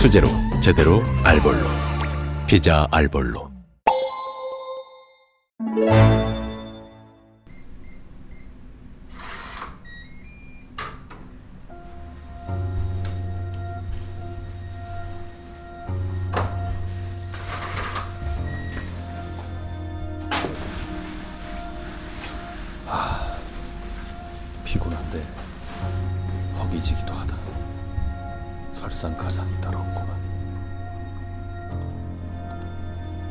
수제로 제대로 알볼로 피자 알볼로 피곤한데 허기지기도 하다. 설상가상이 따로 없구만.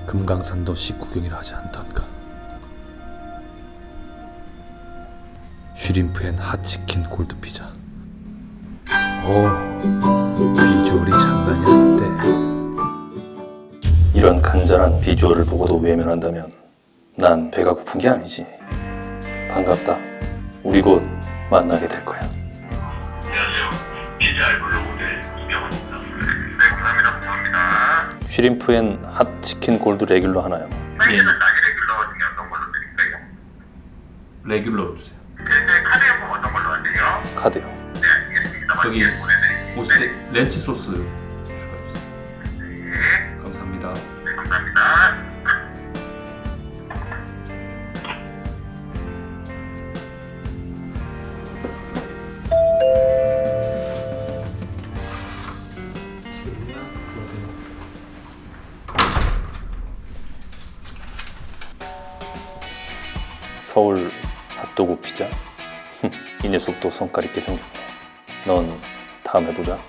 금강산도 식구경이라 하지 않던가. 슈림프 앤 핫치킨 골드 피자. 오, 비주얼이 장난이 아닌데. 이런 간절한 비주얼을 보고도 외면한다면 난 배가 고픈 게 아니지. 반갑다. 우리 곧 만나게 될 거야. 안녕하세요. 피자 알볼로 모델 감사합니다. 쉬림프 앤 핫 치킨 골드 레귤러 하나요. 사이즈는 나이 레귤러 중에 어떤 걸로 드릴까요? 레귤러로 주세요. 그때 카드 연봉 어떤 걸로 하세요? 카드요. 네, 알겠습니다. 저기 맛있게 보내드리고. 혹시 렌치 소스 서울 핫도그 피자? 이 녀석도 성깔 있게 생겼네. 넌 다음에 보자.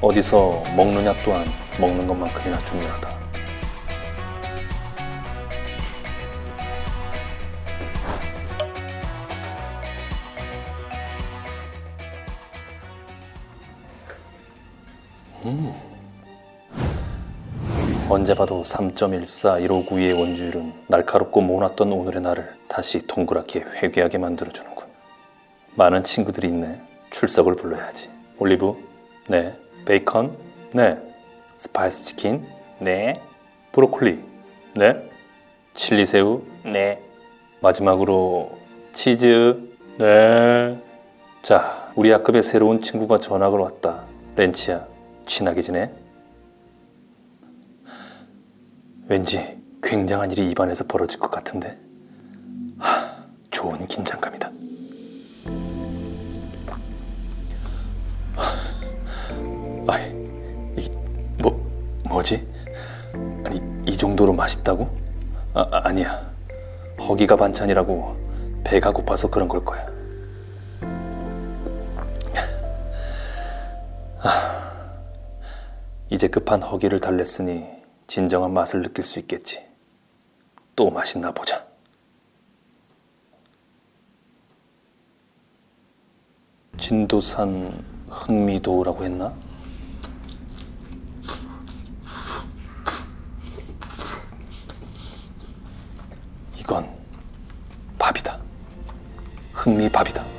어디서 먹느냐 또한 먹는 것만큼이나 중요하다. 언제 봐도 3.14 1592의 원주율은 날카롭고 모나던 오늘의 나를 다시 동그랗게 회귀하게 만들어주는군. 많은 친구들이 있네. 출석을 불러야지. 올리브? 네. 베이컨? 네. 스파이스 치킨? 네. 브로콜리? 네. 칠리새우? 네. 마지막으로 치즈? 네. 자, 우리 학급에 새로운 친구가 전학을 왔다. 렌치야, 친하게 지내? 왠지 굉장한 일이 입안에서 벌어질 것 같은데. 하, 좋은 긴장감이다. 하, 아이, 이, 뭐, 뭐지? 아니, 이 정도로 맛있다고? 아, 아, 아니야. 허기가 반찬이라고 배가 고파서 그런 걸 거야. 이제 급한 허기를 달랬으니 진정한 맛을 느낄 수 있겠지. 또 맛있나 보자. 진도산 흥미도라고 했나? 이건 밥이다. 흥미밥이다.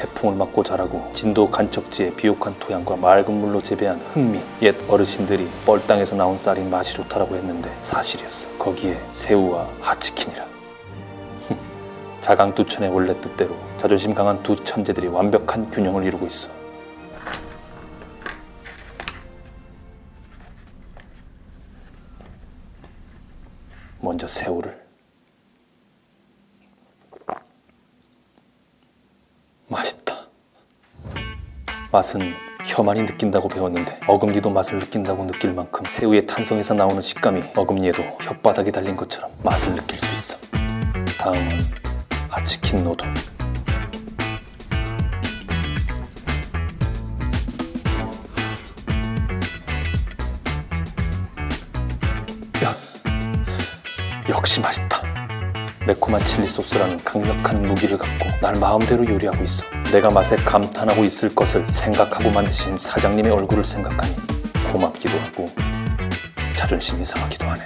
해풍을 맞고 자라고 진도 간척지의 비옥한 토양과 맑은 물로 재배한 흑미 옛 어르신들이 뻘땅에서 나온 쌀이 맛이 좋다라고 했는데 사실이었어. 거기에 새우와 하치킨이라. 흠, 자강두천의 원래 뜻대로 자존심 강한 두 천재들이 완벽한 균형을 이루고 있어. 먼저 새우를 맛있다. 맛은 혀만이 느낀다고 배웠는데 어금니도 맛을 느낀다고 느낄 만큼 새우의 탄성에서 나오는 식감이 어금니에도 혓바닥에 달린 것처럼 맛을 느낄 수 있어. 다음은 하치킨 노도. 야, 역시 맛있다. 매콤한 칠리 소스라는 강력한 무기를 갖고 날 마음대로 요리하고 있어. 내가 맛에 감탄하고 있을 것을 생각하고 만드신 사장님의 얼굴을 생각하니 고맙기도 하고 자존심이 상하기도 하네.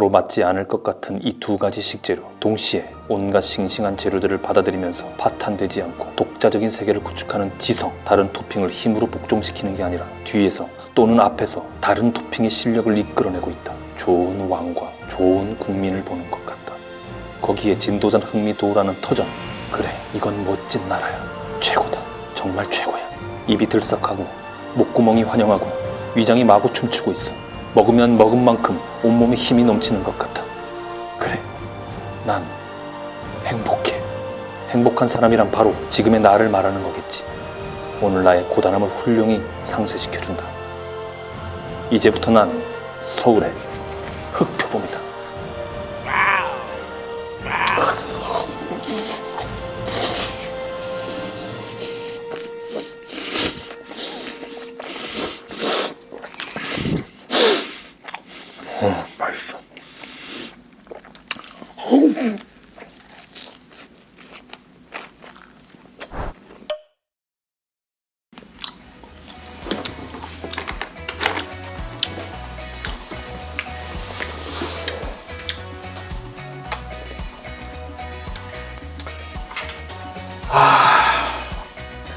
서로 맞지 않을 것 같은 이 두 가지 식재료 동시에 온갖 싱싱한 재료들을 받아들이면서 파탄되지 않고 독 독자적인 세계를 구축하는 지성, 다른 토핑을 힘으로 복종시키는 게 아니라 뒤에서 또는 앞에서 다른 토핑의 실력을 이끌어내고 있다. 좋은 왕과 좋은 국민을 보는 것 같다. 거기에 진도산 흥미도우라는 터전. 그래, 이건 멋진 나라야. 최고다. 정말 최고야. 입이 들썩하고 목구멍이 환영하고 위장이 마구 춤추고 있어. 먹으면 먹은 만큼 온몸에 힘이 넘치는 것 같아. 그래, 난 행복해. 행복한 사람이란 바로 지금의 나를 말하는 거겠지. 오늘 나의 고단함을 훌륭히 상쇄시켜준다. 이제부터 난 서울의 흑표범이다.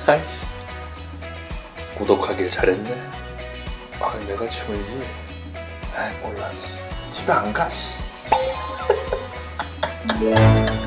아이씨. 구독하길 잘했네. 아, 내가 치워야지. 아이, 몰라, 씨. 집에 안 가, 씨. Yeah.